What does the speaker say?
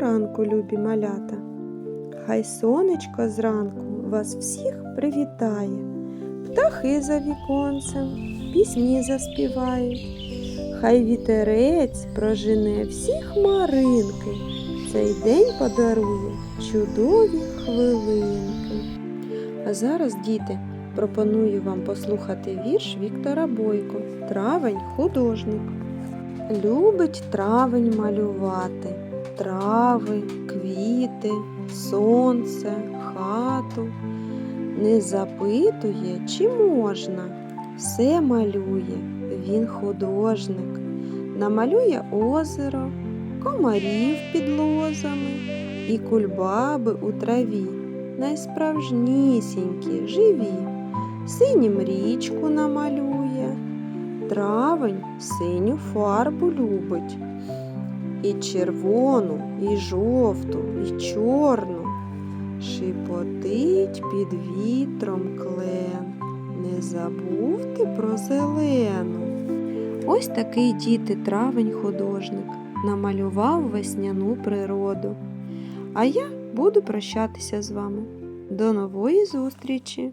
ранку, любі малята. Хай сонечко зранку вас всіх привітає, птахи за віконцем, пісні заспівають. Хай вітерець прожене всі хмаринки, цей день подарує чудові хвилинки. А зараз, діти, пропоную вам послухати вірш Віктора Бойко Травень художник. Любить травень малювати, трави, квіти, сонце, хату. Не запитує, чи можна, все малює, він художник. Намалює озеро, комарів під лозами і кульбаби у траві, найсправжнісінькі, живі, синім річку намалює. Травень синю фарбу любить, і червону, і жовту, і чорну. Шипотить під вітром клен. Не забув ти про зелену. Ось такий діти травень художник намалював весняну природу. А я буду прощатися з вами. До нової зустрічі!